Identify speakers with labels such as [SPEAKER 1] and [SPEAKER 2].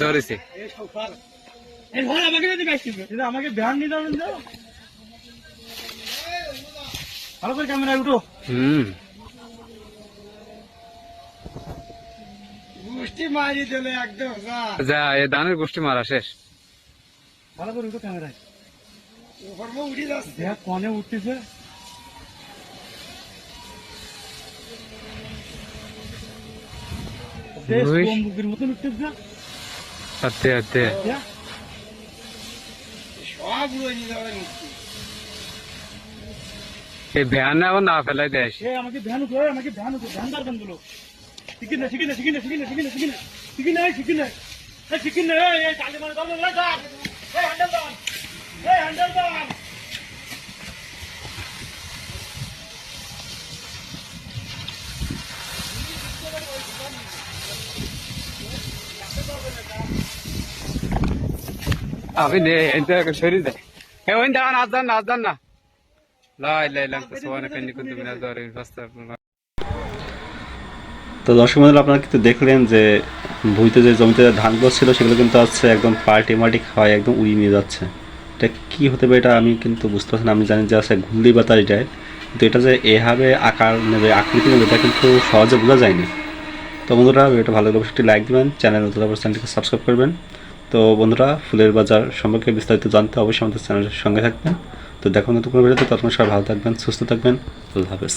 [SPEAKER 1] ধরেছে।
[SPEAKER 2] আমাকে ধ্যান দিতে হবে না? ভালো করে ক্যামেরা উঠো।
[SPEAKER 1] হুম।
[SPEAKER 2] গোষ্ঠী
[SPEAKER 1] গোষ্ঠী মারা শেষ।
[SPEAKER 2] ভালো করে কনে উঠতেছে।
[SPEAKER 1] ভ্যান না ফেলাই দেয়।
[SPEAKER 2] আমাকে ভ্যান আমাকে ভ্যান ভ্যান দরকার شقنا شقنا شقنا شقنا شقنا شقنا شقنا إيه شقنا إيه شقنا إيه يا تعلم أنا ضرب ولا تعلم إيه عندنا ضرب إيه عندنا ضرب اغني
[SPEAKER 1] انت شريده أيوه أنت أنا عضلنا عضلنا لا إله إلا أنت سبحانك اني كنت من الظالمين فاستغفر তো
[SPEAKER 3] দর্শক বন্ধুরা আপনারা কিন্তু দেখলেন যে ভুঁইতে যে জমিতে ধানগুলো ছিল, সেগুলো কিন্তু হচ্ছে একদম পাল্টি মাটি খাওয়ায় একদম উড়িয়ে নিয়ে যাচ্ছে। এটা কি হতে পারে এটা আমি কিন্তু বুঝতে পারছি না। আমি জানি যে আছে ঘুরলি বাতাস এটায় কিন্তু এটা যে এভাবে আকার নেবে, আকৃতি নেবে, এটা কিন্তু সহজে বোঝা যায়নি। তো বন্ধুরা, ভিডিওটা ভালো লাগলে একটি লাইক দিবেন, চ্যানেল নতুন চ্যানেলটিকে সাবস্ক্রাইব করবেন। তো বন্ধুরা, ফুলের বাজার সম্পর্কে বিস্তারিত জানতে অবশ্যই আমাদের চ্যানেলের সঙ্গে থাকবেন। তো দেখুন নতুন কোনো ভিডিওতে তখন সবাই ভালো থাকবেন, সুস্থ থাকবেন। আল্লাহ হাফেজ।